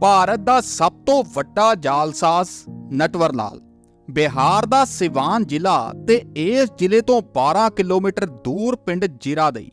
ਭਾਰਤ ਦਾ ਸਭ ਤੋਂ ਵੱਡਾ ਜਾਲਸਾਜ਼ ਨਟਵਰ ਲਾਲ। ਬਿਹਾਰ ਦਾ ਸਿਵਾਨ ਜ਼ਿਲ੍ਹਾ ਤੇ ਇਸ ਜ਼ਿਲ੍ਹੇ ਤੋਂ 12 ਕਿਲੋਮੀਟਰ ਦੂਰ ਪਿੰਡ ਜੀਰਾਦਈ,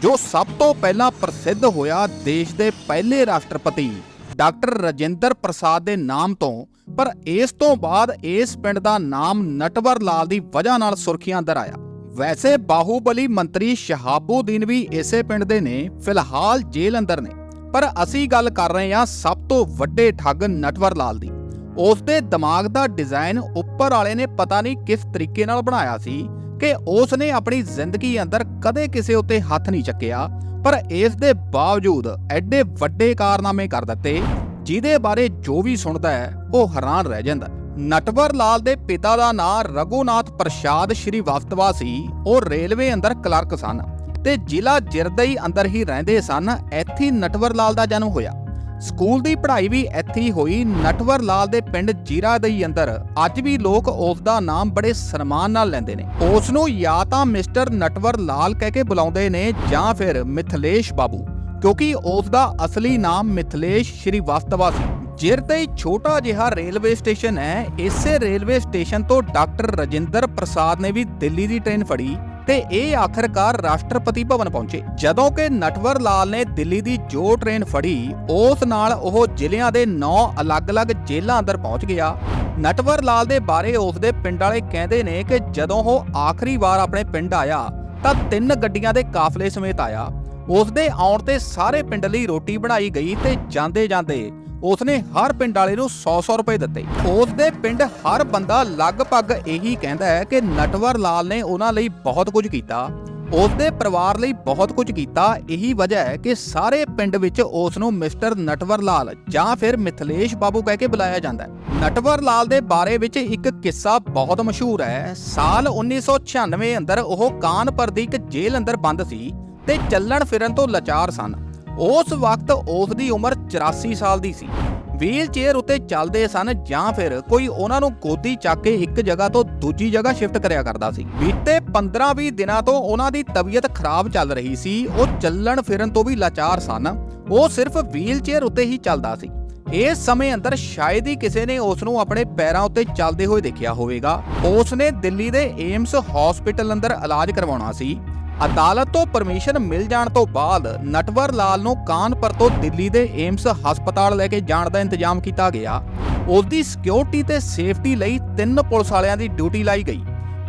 ਜੋ ਸਭ ਤੋਂ ਪਹਿਲਾਂ ਪ੍ਰਸਿੱਧ ਹੋਇਆ ਦੇਸ਼ ਦੇ ਪਹਿਲੇ ਰਾਸ਼ਟਰਪਤੀ ਡਾਕਟਰ ਰਜਿੰਦਰ ਪ੍ਰਸਾਦ ਦੇ ਨਾਮ ਤੋਂ, ਪਰ ਇਸ ਤੋਂ ਬਾਅਦ ਇਸ ਪਿੰਡ ਦਾ ਨਾਮ ਨਟਵਰ ਲਾਲ ਦੀ ਵਜ੍ਹਾ ਨਾਲ ਸੁਰਖੀਆਂ ਅੰਦਰ ਆਇਆ। ਵੈਸੇ ਬਾਹੂਬਲੀ ਮੰਤਰੀ ਸ਼ਹਾਬੂਦੀਨ ਵੀ ਇਸੇ ਪਿੰਡ ਦੇ ਨੇ, ਫਿਲਹਾਲ ਜੇਲ੍ਹ ਅੰਦਰ ਨੇ। ਪਰ ਅਸੀਂ ਗੱਲ ਕਰ ਰਹੇ ਹਾਂ ਸਭ ਤੋਂ ਵੱਡੇ ਠੱਗ ਨਟਵਰ ਲਾਲ ਦੀ। ਉਸ ਦੇ ਦਿਮਾਗ ਦਾ ਡਿਜ਼ਾਈਨ ਉੱਪਰ ਵਾਲੇ ਨੇ ਪਤਾ ਨਹੀਂ ਕਿਸ ਤਰੀਕੇ ਨਾਲ ਬਣਾਇਆ ਸੀ ਕਿ ਉਸ ਨੇ ਆਪਣੀ ਜ਼ਿੰਦਗੀ ਅੰਦਰ ਕਦੇ ਕਿਸੇ ਉੱਤੇ ਹੱਥ ਨਹੀਂ ਚੱਕਿਆ, ਪਰ ਇਸ ਦੇ ਬਾਵਜੂਦ ਐਡੇ ਵੱਡੇ ਕਾਰਨਾਮੇ ਕਰ ਦਿੱਤੇ, ਜਿਹਦੇ ਬਾਰੇ ਜੋ ਵੀ ਸੁਣਦਾ ਹੈ, ਉਹ ਹੈਰਾਨ ਰਹਿ ਜਾਂਦਾ ਹੈ। ਨਟਵਰ ਲਾਲ ਦੇ ਪਿਤਾ ਦਾ ਨਾਂ ਰਘੁਨਾਥ ਪ੍ਰਸ਼ਾਦ ਸ਼੍ਰੀਵਾਸਤਵਾ ਸੀ, ਉਹ ਰੇਲਵੇ ਅੰਦਰ ਕਲਰਕ ਸਨ। ਤੇ ਜ਼ਿਲ੍ਹਾ ਜਿਰਦਈ ਅੰਦਰ ਹੀ ਰਹਿੰਦੇ ਸਨ। ਇੱਥੇ ਨਟਵਰ ਲਾਲ ਦਾ ਜਨਮ ਹੋਇਆ। ਸਕੂਲ ਦੀ ਪੜ੍ਹਾਈ ਵੀ ਇੱਥੇ ਹੀ ਹੋਈ। ਨਟਵਰ ਲਾਲ ਦੇ ਪਿੰਡ ਜੀਰਾਦਈ ਅੰਦਰ। ਅੱਜ ਵੀ ਲੋਕ ਉਸ ਦਾ ਨਾਮ ਬੜੇ ਸਨਮਾਨ ਨਾਲ ਲੈਂਦੇ ਨੇ। ਉਸ ਨੂੰ ਜਾਂ ਤਾਂ ਮਿਸਟਰ ਨਟਵਰ ਲਾਲ ਕਹਿ ਕੇ ਬੁਲਾਉਂਦੇ ਨੇ ਜਾਂ ਫਿਰ ਮਿਥਲੇਸ਼ ਬਾਬੂ। ਕਿਉਂਕਿ ਉਸ ਦਾ ਅਸਲੀ ਨਾਮ ਮਿਥਲੇਸ਼ ਸ਼੍ਰੀਵਾਸਤਵਾ ਸੀ। ਜਿਰਦਈ ਛੋਟਾ ਜਿਹਾ ਰੇਲਵੇ ਸਟੇਸ਼ਨ ਹੈ। ਇਸੇ ਰੇਲਵੇ ਸਟੇਸ਼ਨ ਤੋਂ ਡਾਕਟਰ ਰਜਿੰਦਰ ਪ੍ਰਸਾਦ ਨੇ ਵੀ ਦਿੱਲੀ ਦੀ ਟ੍ਰੇਨ ਫੜੀ। ਤੇ ਇਹ ਆਖਰਕਾਰ ਰਾਸ਼ਟਰਪਤੀ ਭਵਨ ਪਹੁੰਚੇ। ਜਦੋਂ ਕਿ ਨਟਵਰ ਲਾਲ ਨੇ ਦਿੱਲੀ ਦੀ ਜੋ ਟ੍ਰੇਨ ਫੜੀ, ਉਸ ਨਾਲ ਉਹ ਜ਼ਿਲ੍ਹਿਆਂ ਦੇ 9 ਅਲੱਗ-ਅਲੱਗ ਜੇਲ੍ਹਾਂ ਅੰਦਰ ਪਹੁੰਚ ਗਿਆ। ਨਟਵਰ ਲਾਲ ਦੇ ਬਾਰੇ ਉਸ ਦੇ ਪਿੰਡ ਵਾਲੇ ਕਹਿੰਦੇ ਨੇ ਕਿ ਜਦੋਂ ਉਹ ਆਖਰੀ ਵਾਰ ਆਪਣੇ ਪਿੰਡ ਆਇਆ, ਤਾਂ ਤਿੰਨ ਗੱਡੀਆਂ ਦੇ ਕਾਫਲੇ ਸਮੇਤ ਆਇਆ। ਉਸ ਦੇ ਆਉਣ ਤੇ ਸਾਰੇ ਪਿੰਡ ਲਈ ਰੋਟੀ ਬਣਾਈ ਗਈ ਤੇ ਜਾਂਦੇ-ਜਾਂਦੇ ਉਸਨੇ ਹਰ ਪਿੰਡ ਵਾਲੇ ਨੂੰ 100-100 ਰੁਪਏ ਦਿੱਤੇ। ਉਸ ਦੇ ਪਿੰਡ ਹਰ ਬੰਦਾ ਲਗਭਗ ਇਹੀ ਕਹਿੰਦਾ ਹੈ ਕਿ ਨਟਵਰ ਲਾਲ ਨੇ ਉਹਨਾਂ ਲਈ ਬਹੁਤ ਕੁਝ ਕੀਤਾ। ਉਸ ਦੇ ਪਰਿਵਾਰ ਲਈ ਬਹੁਤ ਕੁਝ ਕੀਤਾ। ਇਹੀ ਵਜ੍ਹਾ ਹੈ ਕਿ ਸਾਰੇ ਪਿੰਡ ਵਿੱਚ ਉਸ ਨੂੰ ਮਿਸਟਰ ਨਟਵਰ ਲਾਲ ਜਾਂ ਫਿਰ ਮਿਥਲੇਸ਼ ਬਾਬੂ ਕਹਿ ਕੇ ਬੁਲਾਇਆ ਜਾਂਦਾ ਹੈ। ਨਟਵਰ ਲਾਲ ਦੇ ਬਾਰੇ ਵਿੱਚ ਇੱਕ ਕਿੱਸਾ ਬਹੁਤ ਮਸ਼ਹੂਰ ਹੈ। ਸਾਲ 1996 ਅੰਦਰ ਉਹ ਕਾਨਪੁਰ ਦੀ ਇੱਕ ਜੇਲ੍ਹ ਅੰਦਰ ਬੰਦ ਸੀ ਤੇ ਚੱਲਣ ਫਿਰਨ ਤੋਂ ਲਾਚਾਰ ਸਨ। ਉਸ ਵਕਤ ਉਸ ਦੀ ਉਮਰ 84 ਸਾਲ ਦੀ ਸੀ। ਵੀਲ ਚੇਅਰ ਉੱਤੇ ਚੱਲਦੇ ਸਨ ਜਾਂ ਫਿਰ ਕੋਈ ਉਹਨਾਂ ਨੂੰ ਗੋਦੀ ਚੱਕ ਕੇ ਇੱਕ ਜਗ੍ਹਾ ਤੋਂ ਦੂਜੀ ਜਗ੍ਹਾ ਸ਼ਿਫਟ ਕਰਿਆ ਕਰਦਾ ਸੀ। ਬੀਤੇ 15-20 ਦਿਨਾਂ ਤੋਂ ਉਹਨਾਂ ਦੀ ਤਬੀਅਤ ਖਰਾਬ ਚੱਲ ਰਹੀ ਸੀ। ਉਹ ਚੱਲਣ ਫਿਰਨ ਤੋਂ ਵੀ ਲਾਚਾਰ ਸਨ। ਉਹ ਸਿਰਫ ਵੀਲ ਚੇਅਰ ਉੱਤੇ ਹੀ ਚੱਲਦਾ ਸੀ। ਇਸ ਸਮੇਂ ਅੰਦਰ ਸ਼ਾਇਦ ਹੀ ਕਿਸੇ ਨੇ ਉਸ ਨੂੰ ਆਪਣੇ ਪੈਰਾਂ ਉੱਤੇ ਚੱਲਦੇ ਹੋਏ ਦੇਖਿਆ ਹੋਵੇਗਾ। ਉਸ ਨੇ ਦਿੱਲੀ ਦੇ ਏਮਸ ਹਸਪੀਟਲ ਅੰਦਰ ਇਲਾਜ ਕਰਵਾਉਣਾ ਸੀ। ਅਦਾਲਤ ਤੋਂ ਪਰਮਿਸ਼ਨ ਮਿਲ ਜਾਣ ਤੋਂ ਬਾਅਦ ਨਟਵਰ ਲਾਲ ਨੂੰ ਕਾਨਪੁਰ ਤੋਂ ਦਿੱਲੀ ਦੇ ਏਮਸ ਹਸਪਤਾਲ ਲੈ ਕੇ ਜਾਣ ਦਾ ਇੰਤਜ਼ਾਮ ਕੀਤਾ ਗਿਆ। ਉਸ ਦੀ ਸਿਕਿਉਰਿਟੀ ਤੇ ਸੇਫਟੀ ਲਈ ਤਿੰਨ ਪੁਲਿਸ ਵਾਲਿਆਂ ਦੀ ਡਿਊਟੀ ਲਾਈ ਗਈ।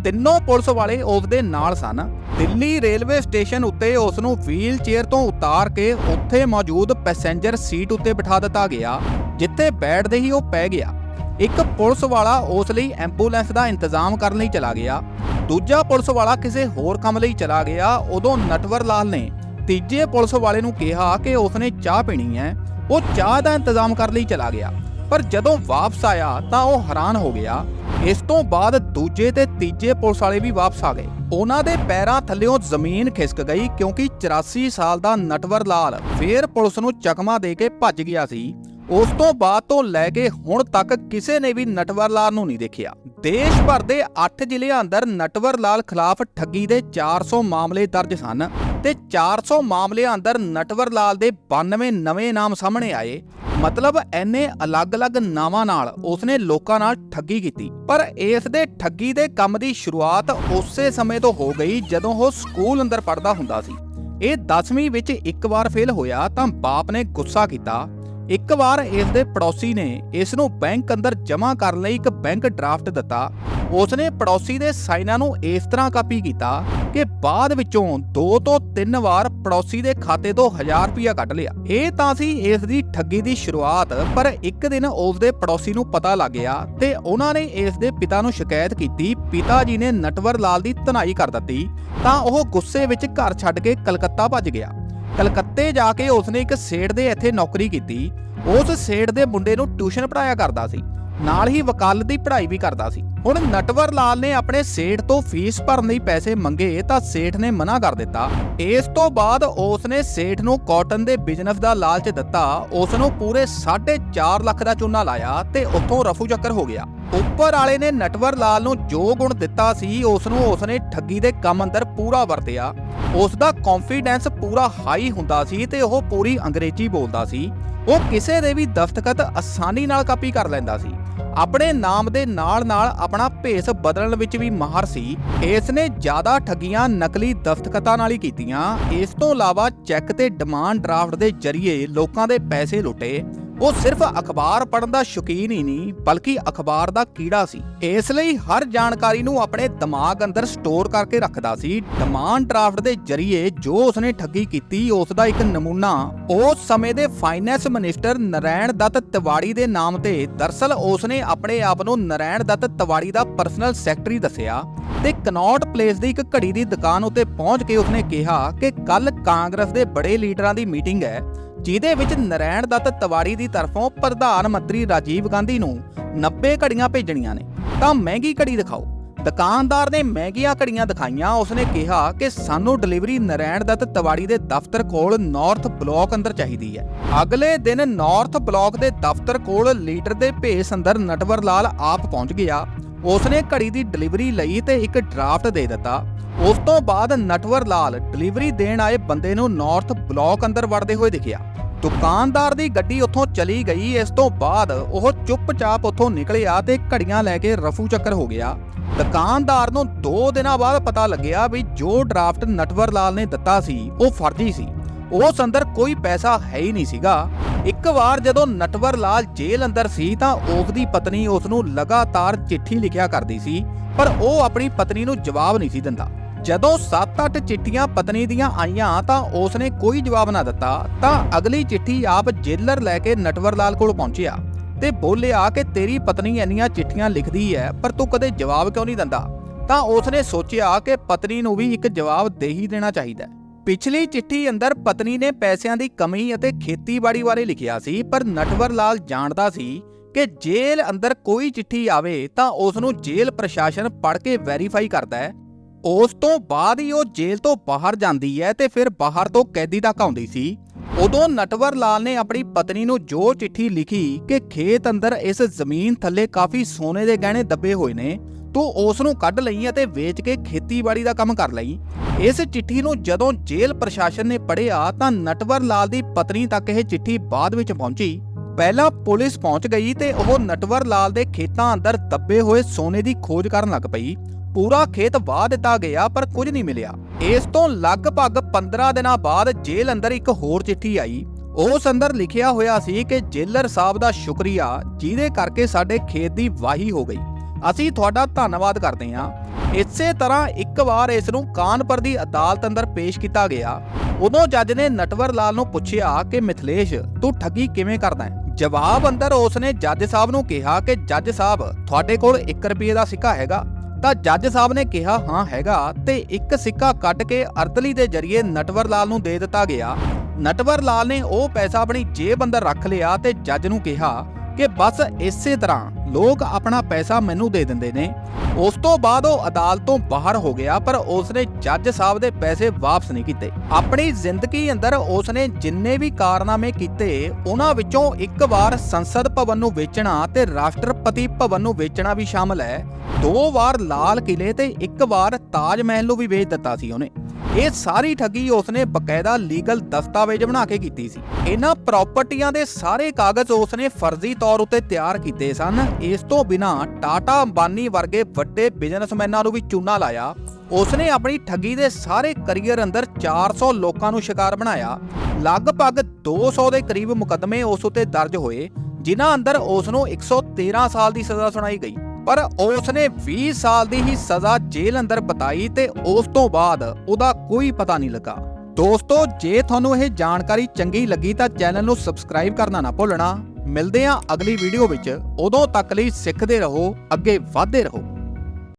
ਤਿੰਨੋਂ ਪੁਲਿਸ ਵਾਲੇ ਉਸ ਦੇ ਨਾਲ ਸਨ। ਦਿੱਲੀ ਰੇਲਵੇ ਸਟੇਸ਼ਨ ਉੱਤੇ ਉਸ ਨੂੰ ਵੀਲ ਚੇਅਰ ਤੋਂ ਉਤਾਰ ਕੇ ਉੱਥੇ ਮੌਜੂਦ ਪੈਸੇਂਜਰ ਸੀਟ ਉੱਤੇ ਬਿਠਾ ਦਿੱਤਾ ਗਿਆ, ਜਿੱਥੇ ਬੈਠਦੇ ਹੀ ਉਹ ਪੈ ਗਿਆ। ਇੱਕ ਪੁਲਿਸ ਵਾਲਾ ਉਸ ਲਈ ਐਂਬੂਲੈਂਸ ਦਾ ਇੰਤਜ਼ਾਮ ਕਰਨ ਲਈ ਚਲਾ ਗਿਆ। ਦੂਜਾ ਪੁਲਿਸ ਵਾਲਾ ਕਿਸੇ ਹੋਰ ਕੰਮ ਲਈ ਚਲਾ ਗਿਆ, ਉਦੋਂ ਨਟਵਰ ਲਾਲ ਨੇ ਤੀਜੇ ਪੁਲਿਸ ਵਾਲੇ ਨੂੰ ਕਿਹਾ ਕਿ ਉਸਨੇ ਚਾਹ ਪੀਣੀ ਹੈ। ਉਹ ਚਾਹ ਦਾ ਇੰਤਜ਼ਾਮ ਕਰਨ ਲਈ ਚਲਾ ਗਿਆ, ਪਰ ਜਦੋਂ ਵਾਪਸ ਆਇਆ ਤਾਂ ਉਹ ਹੈਰਾਨ ਹੋ ਗਿਆ। ਇਸ ਤੋਂ ਬਾਅਦ ਦੂਜੇ ਤੇ ਤੀਜੇ ਪੁਲਿਸ ਵਾਲੇ ਵੀ ਵਾਪਸ ਆ ਗਏ। ਉਹਨਾਂ ਦੇ ਪੈਰਾਂ ਥੱਲੇੋਂ ਜ਼ਮੀਨ ਖਿਸਕ ਗਈ ਕਿਉਂਕਿ 84 ਸਾਲ ਦਾ ਨਟਵਰ ਲਾਲ ਫੇਰ ਪੁਲਿਸ ਨੂੰ ਚਕਮਾ ਦੇ ਕੇ ਭੱਜ ਗਿਆ ਸੀ। ਉਸ ਤੋਂ ਬਾਅਦ ਤੋਂ ਲੈ ਕੇ ਹੁਣ ਤੱਕ ਕਿਸੇ ਨੇ ਵੀ ਨਟਵਰ ਲਾਲ ਨੂੰ ਨਹੀਂ ਦੇਖਿਆ। ਦੇਸ਼ ਭਰ ਦੇ 8 ਜ਼ਿਲ੍ਹਿਆਂ ਅੰਦਰ ਨਟਵਰ ਲਾਲ ਖਿਲਾਫ ਠੱਗੀ ਦੇ 400 ਮਾਮਲੇ ਦਰਜ ਸਨ ਤੇ 400 ਮਾਮਲਿਆਂ ਅੰਦਰ ਨਟਵਰ ਲਾਲ ਦੇ 92 ਨਵੇਂ ਨਾਮ ਸਾਹਮਣੇ ਆਏ। ਮਤਲਬ ਐਨੇ ਅਲੱਗ-ਅਲੱਗ ਨਾਵਾਂ ਨਾਲ ਉਸਨੇ ਲੋਕਾਂ ਨਾਲ ਠੱਗੀ ਕੀਤੀ। ਪਰ ਇਸ ਦੇ ਠੱਗੀ ਦੇ ਕੰਮ ਦੀ ਸ਼ੁਰੂਆਤ ਉਸੇ ਸਮੇਂ ਤੋਂ ਹੋ ਗਈ ਜਦੋਂ ਉਹ ਸਕੂਲ ਅੰਦਰ ਪੜ੍ਹਦਾ ਹੁੰਦਾ ਸੀ। ਇਹ 10ਵੀਂ ਵਿੱਚ ਇੱਕ ਵਾਰ ਫੇਲ ਹੋਇਆ ਤਾਂ ਬਾਪ ਨੇ ਗੁੱਸਾ ਕੀਤਾ ਇੱਕ ਵਾਰ ਇਸ ਦੇ ਪੜੋਸੀ ਨੇ ਇਸ ਨੂੰ ਬੈਂਕ ਅੰਦਰ ਜਮ੍ਹਾਂ ਕਰਨ ਲਈ ਇੱਕ ਬੈਂਕ ਡਰਾਫਟ ਦਿੱਤਾ। ਉਸਨੇ ਪੜੋਸੀ ਦੇ ਸਾਈਨਾਂ ਨੂੰ ਇਸ ਤਰ੍ਹਾਂ ਕਾਪੀ ਕੀਤਾ ਕਿ ਬਾਅਦ ਵਿੱਚੋਂ 2 ਤੋਂ 3 ਵਾਰ ਪੜੋਸੀ ਦੇ ਖਾਤੇ ਤੋਂ 1000 ਰੁਪਇਆ ਕੱਢ ਲਿਆ। ਇਹ ਤਾਂ ਸੀ ਇਸ ਦੀ ਠੱਗੀ ਦੀ ਸ਼ੁਰੂਆਤ, ਪਰ ਇੱਕ ਦਿਨ ਉਸ ਦੇ ਪੜੋਸੀ ਨੂੰ ਪਤਾ ਲੱਗ ਗਿਆ ਤੇ ਉਹਨਾਂ ਨੇ ਇਸ ਦੇ ਪਿਤਾ ਨੂੰ ਸ਼ਿਕਾਇਤ ਕੀਤੀ, ਪਿਤਾ ਜੀ ਨੇ ਨਟਵਰ ਲਾਲ ਦੀ ਧਨਾਈ ਕਰ ਦਿੱਤੀ ਤਾਂ ਉਹ ਗੁੱਸੇ ਵਿੱਚ ਘਰ ਛੱਡ ਕੇ ਕਲਕੱਤਾ ਭੱਜ ਗਿਆ। ਕਲਕੱਤੇ ਜਾ ਕੇ ਉਸਨੇ ਇੱਕ ਸੇਠ ਦੇ ਇੱਥੇ ਨੌਕਰੀ ਕੀਤੀ। ਉਸ ਸੇਠ ਦੇ ਮੁੰਡੇ ਨੂੰ ਟਿਊਸ਼ਨ ਪੜਾਇਆ ਕਰਦਾ ਸੀ। ਨਾਲ ਹੀ ਵਕਾਲਤ ਦੀ ਪੜ੍ਹਾਈ ਵੀ ਕਰਦਾ ਸੀ। ਹੁਣ ਨਟਵਰ ਲਾਲ ਨੇ ਆਪਣੇ ਸੇਠ ਤੋਂ ਫੀਸ ਭਰਨ ਲਈ ਪੈਸੇ ਮੰਗੇ ਤਾਂ ਸੇਠ ਨੇ ਮਨਾ ਕਰ ਦਿੱਤਾ। ਇਸ ਤੋਂ ਬਾਅਦ ਉਸ ਨੇ ਸੇਠ ਨੂੰ ਕਾਟਨ ਦੇ ਬਿਜ਼ਨਸ ਦਾ ਲਾਲਚ ਦਿੱਤਾ। ਉਸ ਨੂੰ ਪੂਰੇ 4.5 ਲੱਖ ਦਾ ਚੂਨਾ ਲਾਇਆ ਤੇ ਉੱਥੋਂ ਰਫੂ ਚੱਕਰ ਹੋ ਗਿਆ। ਉੱਪਰ ਵਾਲੇ ਨੇ ਨਟਵਰ ਲਾਲ ਨੂੰ ਜੋ ਗੁਣ ਦਿੱਤਾ ਸੀ ਉਸ ਨੂੰ ਉਸ ਠੱਗੀ ਦੇ ਕੰਮ ਅੰਦਰ ਪੂਰਾ ਵਰਤਿਆ ਉਸ ਦਾ ਕੌਨਫੀਡੈਂਸ ਪੂਰਾ ਹਾਈ ਹੁੰਦਾ ਸੀ ਤੇ ਉਹ ਪੂਰੀ ਅੰਗਰੇਜ਼ੀ ਬੋਲਦਾ ਸੀ। ਉਹ ਕਿਸੇ ਦੇ ਵੀ ਦਸਤਖਤ ਆਸਾਨੀ ਨਾਲ ਕਾਪੀ ਕਰ ਲੈਂਦਾ ਸੀ। ਆਪਣੇ ਨਾਮ ਦੇ ਨਾਲ-ਨਾਲ ਆਪਣਾ ਭੇਸ ਬਦਲਣ ਵਿੱਚ ਵੀ ਮਾਹਰ ਸੀ। ਇਸ ਨੇ ਜ਼ਿਆਦਾ ਠੱਗੀਆਂ ਨਕਲੀ ਦਸਤਖਤਾਂ ਨਾਲ ਹੀ ਕੀਤੀਆਂ। ਇਸ ਤੋਂ ਇਲਾਵਾ ਚੈੱਕ ਤੇ ਡਿਮਾਂਡ ਡਰਾਫਟ ਦੇ ਜ਼ਰੀਏ ਲੋਕਾਂ ਦੇ ਪੈਸੇ ਲੁੱਟੇ। ਉਹ ਸਿਰਫ ਅਖਬਾਰ ਪੜ੍ਹਨ ਦਾ ਸ਼ੌਕੀਨ ਹੀ ਨਹੀਂ, ਬਲਕਿ ਅਖਬਾਰ ਦਾ ਕੀੜਾ ਸੀ। ਇਸ ਲਈ ਹਰ ਜਾਣਕਾਰੀ ਨੂੰ ਆਪਣੇ ਦਿਮਾਗ ਅੰਦਰ ਸਟੋਰ ਕਰਕੇ ਰੱਖਦਾ ਸੀ। ਡਿਮਾਂਡ ਡਰਾਫਟ ਦੇ ਜ਼ਰੀਏ ਜੋ ਉਸਨੇ ਠੱਗੀ ਕੀਤੀ ਉਸ ਦਾ ਇੱਕ ਨਮੂਨਾ ਉਸ ਸਮੇਂ ਦੇ ਫਾਈਨੈਂਸ ਮਿਨਿਸਟਰ ਨਰੈਣ ਦੱਤ ਤਿਵਾੜੀ ਦੇ ਨਾਮ ਤੇ, ਦਰਸਲ ਉਸਨੇ ਆਪਣੇ ਆਪ ਨੂੰ ਨਰੈਣ ਦੱਤ ਤਿਵਾੜੀ ਦਾ ਪਰਸਨਲ ਸੈਕਟਰੀ ਦੱਸਿਆ। ਤੇ ਕਨੌਟ ਪਲੇਸ ਦੀ ਇੱਕ ਘੜੀ ਦੀ ਦੁਕਾਨ ਉੱਤੇ ਪਹੁੰਚ ਕੇ ਉਸਨੇ ਕਿਹਾ ਕਿ ਕੱਲ ਕਾਂਗਰਸ ਦੇ ਬੜੇ ਲੀਡਰਾਂ ਦੀ ਮੀਟਿੰਗ ਹੈ, ਜਿਹਦੇ ਵਿੱਚ ਨਰੈਣ ਦੱਤ ਤਿਵਾੜੀ ਦੀ ਤਰਫੋਂ ਪ੍ਰਧਾਨ ਮੰਤਰੀ ਰਾਜੀਵ ਗਾਂਧੀ ਨੂੰ 90 ਘੜੀਆਂ ਭੇਜਣੀਆਂ ਨੇ। ਤਾਂ ਮਹਿੰਗੀ ਘੜੀ ਦਿਖਾਓ। ਦੁਕਾਨਦਾਰ ਨੇ ਮਹਿੰਗੀਆਂ ਘੜੀਆਂ ਦਿਖਾਈਆਂ, ਉਸਨੇ ਕਿਹਾ ਕਿ ਸਾਨੂੰ ਡਿਲੀਵਰੀ ਨਰੈਣ ਦੱਤ ਤਿਵਾੜੀ ਦੇ ਦਫ਼ਤਰ ਕੋਲ ਨਾਰਥ ਬਲਾਕ ਅੰਦਰ ਚਾਹੀਦੀ ਹੈ। ਅਗਲੇ ਦਿਨ ਨਾਰਥ ਬਲਾਕ ਦੇ ਦਫ਼ਤਰ ਕੋਲ ਲੀਡਰ ਦੇ ਭੇਸ ਅੰਦਰ ਨਟਵਰ ਲਾਲ ਆਪ ਪਹੁੰਚ ਗਿਆ। ਉਸਨੇ ਘੜੀ ਦੀ ਡਿਲੀਵਰੀ ਲਈ ਤੇ ਇੱਕ ਡਰਾਫਟ ਦੇ ਦਿੱਤਾ। ਉਸ ਤੋਂ ਬਾਅਦ ਨਟਵਰ ਲਾਲ ਡਿਲੀਵਰੀ ਦੇਣ ਆਏ ਬੰਦੇ ਨੂੰ ਨਾਰਥ ਬਲਾਕ ਅੰਦਰ ਵੜਦੇ ਹੋਏ ਦਿਖਿਆ। ਦੁਕਾਨਦਾਰ ਦੀ ਗੱਡੀ ਉੱਥੋਂ ਚਲੀ ਗਈ, ਇਸ ਤੋਂ ਬਾਅਦ ਉਹ ਚੁੱਪਚਾਪ ਉੱਥੋਂ ਨਿਕਲਿਆ ਤੇ ਘੜੀਆਂ ਲੈ ਕੇ ਰਫੂ ਚੱਕਰ ਹੋ ਗਿਆ। ਦੁਕਾਨਦਾਰ ਨੂੰ 2 ਦਿਨਾਂ ਬਾਅਦ ਪਤਾ ਲੱਗਿਆ ਵੀ ਜੋ ਡਰਾਫਟ ਨਟਵਰ ਲਾਲ ਨੇ ਦਿੱਤਾ ਸੀ, ਉਹ ਫਰਜ਼ੀ ਸੀ। ਉਸ ਅੰਦਰ ਕੋਈ ਪੈਸਾ ਹੈ ਹੀ ਨਹੀਂ ਸੀਗਾ। ਇੱਕ ਵਾਰ ਜਦੋਂ ਨਟਵਰ ਲਾਲ ਜੇਲ੍ਹ ਅੰਦਰ ਸੀ ਤਾਂ ਉਸ ਦੀ ਪਤਨੀ ਉਸ ਨੂੰ ਲਗਾਤਾਰ ਚਿੱਠੀ ਲਿਖਿਆ ਕਰਦੀ ਸੀ, ਪਰ ਉਹ ਆਪਣੀ ਪਤਨੀ ਨੂੰ ਜਵਾਬ ਨਹੀਂ ਸੀ ਦਿੰਦਾ। ਜਦੋਂ 7-8 ਚਿੱਠੀਆਂ ਪਤਨੀ ਦੀਆਂ ਆਈਆਂ ਤਾਂ ਉਸ ਨੇ ਕੋਈ ਜਵਾਬ ਨਾ ਦਿੱਤਾ, ਤਾਂ ਅਗਲੀ ਚਿੱਠੀ ਆਪ ਜੇਲਰ ਲੈ ਕੇ ਨਟਵਰ ਲਾਲ ਕੋਲ ਪਹੁੰਚਿਆ ਤੇ ਬੋਲਿਆ ਕਿ ਤੇਰੀ ਪਤਨੀ ਇੰਨੀਆਂ ਚਿੱਠੀਆਂ ਲਿਖਦੀ ਹੈ ਪਰ ਤੂੰ ਕਦੇ ਜਵਾਬ ਕਿਉਂ ਨਹੀਂ ਦਿੰਦਾ? ਤਾਂ ਉਸ ਨੇ ਸੋਚਿਆ ਕਿ ਪਤਨੀ ਨੂੰ ਵੀ ਇੱਕ ਜਵਾਬ ਦੇ ਹੀ ਦੇਣਾ ਚਾਹੀਦਾ। ਪਿਛਲੀ ਚਿੱਠੀ ਅੰਦਰ ਪਤਨੀ ਨੇ ਪੈਸਿਆਂ ਦੀ ਕਮੀ ਅਤੇ ਖੇਤੀਬਾੜੀ ਬਾਰੇ ਲਿਖਿਆ ਸੀ, ਪਰ ਨਟਵਰ ਲਾਲ ਜਾਣਦਾ ਸੀ ਕਿ ਜੇਲ੍ਹ ਅੰਦਰ ਕੋਈ ਚਿੱਠੀ ਆਵੇ ਤਾਂ ਉਸ ਨੂੰ ਜੇਲ੍ਹ ਪ੍ਰਸ਼ਾਸਨ ਪੜ੍ਹ ਕੇ ਵੈਰੀਫਾਈ ਕਰਦਾ ਹੈ। ਉਸ ਤੋਂ ਬਾਅਦ ਹੀ ਉਹ ਜੇਲ੍ਹ ਤੋਂ ਬਾਹਰ ਜਾਂਦੀ ਹੈ ਤੇ ਫਿਰ ਬਾਹਰ ਤੋਂ ਕੈਦੀ ਤੱਕ ਆਉਂਦੀ ਸੀ। ਉਦੋਂ ਨਟਵਰ ਲਾਲ ਨੇ ਆਪਣੀ ਪਤਨੀ ਨੂੰ ਜੋ ਚਿੱਠੀ ਲਿਖੀ ਕਿ ਖੇਤ ਅੰਦਰ ਇਸ ਜ਼ਮੀਨ ਥੱਲੇ ਕਾਫੀ ਸੋਨੇ ਦੇ ਗਹਿਣੇ ਦੱਬੇ ਹੋਏ ਨੇ ਤੂੰ ਉਸ ਨੂੰ ਕੱਢ ਲਈ ਅਤੇ ਵੇਚ ਕੇ ਖੇਤੀਬਾੜੀ ਦਾ ਕੰਮ ਕਰ ਲਈ। ਇਸ ਚਿੱਠੀ ਨੂੰ ਜਦੋਂ ਜੇਲ੍ਹ ਪ੍ਰਸ਼ਾਸਨ ਨੇ ਪੜ੍ਹਿਆ ਤਾਂ ਨਟਵਰ ਲਾਲ ਦੀ ਪਤਨੀ ਤੱਕ ਇਹ ਚਿੱਠੀ ਬਾਅਦ ਵਿੱਚ ਪਹੁੰਚੀ। ਪਹਿਲਾਂ ਪੁਲਿਸ ਪਹੁੰਚ ਗਈ ਤੇ ਉਹ ਨਟਵਰ ਲਾਲ ਦੇ ਖੇਤਾਂ ਅੰਦਰ ਦੱਬੇ ਹੋਏ ਸੋਨੇ ਦੀ ਖੋਜ ਕਰਨ ਲੱਗ ਪਈ। ਪੂਰਾ ਖੇਤ ਵਾਹ ਦਿੱਤਾ ਗਿਆ, ਪਰ ਕੁਝ ਨਹੀਂ ਮਿਲਿਆ। ਇਸ ਤੋਂ ਲਗਭਗ 15 ਦਿਨਾਂ ਬਾਅਦ ਜੇਲ੍ਹ ਅੰਦਰ ਇੱਕ ਹੋਰ ਚਿੱਠੀ ਆਈ। ਉਸ ਅੰਦਰ ਲਿਖਿਆ ਹੋਇਆ ਸੀ ਕਿ ਜੇਲਰ ਸਾਹਿਬ ਦਾ ਸ਼ੁਕਰੀਆ, ਜਿਹਦੇ ਕਰਕੇ ਸਾਡੇ ਖੇਤ ਦੀ ਵਾਹੀ ਹੋ ਗਈ। ਅਸੀਂ ਤੁਹਾਡਾ ਧੰਨਵਾਦ ਕਰਦੇ ਹਾਂ। ਇਸੇ ਤਰ੍ਹਾਂ ਇੱਕ ਵਾਰ ਇਸ ਨੂੰ ਕਾਨਪੁਰ ਦੀ ਅਦਾਲਤ ਅੰਦਰ ਪੇਸ਼ ਕੀਤਾ ਗਿਆ। ਉਦੋਂ ਜੱਜ ਨੇ ਨਟਵਰ ਲਾਲ ਨੂੰ ਪੁੱਛਿਆ ਕਿ, ਮਿਥਲੇਸ਼, ਤੂੰ ਠੱਗੀ ਕਿਵੇਂ ਕਰਦਾ ਹੈ? ਜਵਾਬ ਅੰਦਰ ਉਸ ਨੇ ਜੱਜ ਸਾਹਿਬ ਨੂੰ ਕਿਹਾ ਕਿ, ਜੱਜ ਸਾਹਿਬ, ਤੁਹਾਡੇ ਕੋਲ 1 ਰੁਪਏ ਦਾ ਸਿੱਕਾ ਹੈਗਾ। ਤਾਂ ਜੱਜ ਸਾਹਿਬ ਨੇ ਕਿਹਾ, ਹਾਂ, ਹੈਗਾ। ਤੇ ਇੱਕ ਸਿੱਕਾ ਕੱਢ ਕੇ ਅਰਦਲੀ ਦੇ ਜ਼ਰੀਏ ਨਟਵਰ ਲਾਲ ਨੂੰ ਦੇ ਦਿੱਤਾ ਗਿਆ। ਨਟਵਰ ਲਾਲ ਨੇ ਉਹ ਪੈਸਾ ਆਪਣੀ ਜੇਬ ਅੰਦਰ ਰੱਖ ਲਿਆ ਤੇ ਜੱਜ ਨੂੰ ਕਿਹਾ ਕਿ, ਬਸ ਇਸੇ ਤਰ੍ਹਾਂ ਲੋਕ ਆਪਣਾ ਪੈਸਾ ਮੈਨੂੰ ਦੇ ਦਿੰਦੇ ਨੇ। ਉਸ ਤੋਂ ਬਾਅਦ ਉਹ ਅਦਾਲਤ ਤੋਂ ਬਾਹਰ ਹੋ ਗਿਆ, ਪਰ ਉਸਨੇ ਜੱਜ ਸਾਹਿਬ ਦੇ ਪੈਸੇ ਵਾਪਸ ਨਹੀਂ ਕੀਤੇ। ਆਪਣੀ ਜ਼ਿੰਦਗੀ ਅੰਦਰ ਉਸਨੇ ਜਿੰਨੇ ਵੀ ਕਾਰਨਾਮੇ ਕੀਤੇ, ਉਹਨਾਂ ਵਿੱਚੋਂ ਇੱਕ ਵਾਰ ਸੰਸਦ ਭਵਨ ਨੂੰ ਵੇਚਣਾ ਤੇ ਰਾਸ਼ਟਰਪਤੀ ਭਵਨ ਨੂੰ ਵੇਚਣਾ ਵੀ ਸ਼ਾਮਲ ਹੈ। ਦੋ ਵਾਰ ਲਾਲ ਕਿਲੇ ਤੇ ਇੱਕ ਵਾਰ ਤਾਜ ਮਹਿਲ ਨੂੰ ਵੀ ਵੇਚ ਦਿੱਤਾ ਸੀ ਉਹਨੇ। ਇਹ ਸਾਰੀ ਠੱਗੀ ਉਸਨੇ ਬਕਾਇਦਾ ਲੀਗਲ ਦਸਤਾਵੇਜ਼ ਬਣਾ ਕੇ ਕੀਤੀ ਸੀ। ਇਹਨਾਂ ਪ੍ਰਾਪਰਟੀਆਂ ਦੇ ਸਾਰੇ ਕਾਗਜ਼ ਉਸਨੇ ਫਰਜ਼ੀ ਤੌਰ ਉੱਤੇ ਤਿਆਰ ਕੀਤੇ ਸਨ। ਇਸ ਤੋਂ ਬਿਨਾ ਟਾਟਾ ਅੰਬਾਨੀ ਵਰਗੇ ਵੱਡੇ ਬਿਜ਼ਨਸਮੈਨਾਂ ਨੂੰ ਵੀ ਚੂਨਾ ਲਾਇਆ। ਉਸਨੇ ਆਪਣੀ ਠੱਗੀ ਦੇ ਸਾਰੇ ਕਰੀਅਰ ਅੰਦਰ 400 ਲੋਕਾਂ ਨੂੰ ਸ਼ਿਕਾਰ ਬਣਾਇਆ। ਲਗਭਗ 200 ਦੇ ਕਰੀਬ ਮੁਕੱਦਮੇ ਉਸ ਉੱਤੇ ਦਰਜ ਹੋਏ, ਜਿਨ੍ਹਾਂ ਅੰਦਰ ਉਸ ਨੂੰ 113 ਸਾਲ ਦੀ ਸਜ਼ਾ ਸੁਣਾਈ ਗਈ। ਪਰ ਉਸ ਨੇ 20 ਸਾਲ ਦੀ ਹੀ ਸਜ਼ਾ ਜੇਲ੍ਹ ਅੰਦਰ ਬਿਤਾਈ ਤੇ ਉਸ ਤੋਂ ਬਾਅਦ ਉਹਦਾ ਕੋਈ ਪਤਾ ਨਹੀਂ ਲੱਗਾ। ਦੋਸਤੋ, ਜੇ ਤੁਹਾਨੂੰ ਇਹ ਜਾਣਕਾਰੀ ਚੰਗੀ ਲੱਗੀ ਤਾਂ ਚੈਨਲ ਨੂੰ ਸਬਸਕ੍ਰਾਈਬ ਕਰਨਾ ਨਾ ਭੁੱਲਣਾ। ਮਿਲਦੇ ਹਾਂ ਅਗਲੀ ਵੀਡੀਓ ਵਿੱਚ। ਉਦੋਂ ਤੱਕ ਲਈ ਸਿੱਖਦੇ ਰਹੋ ਅੱਗੇ ਵਧਦੇ ਰਹੋ।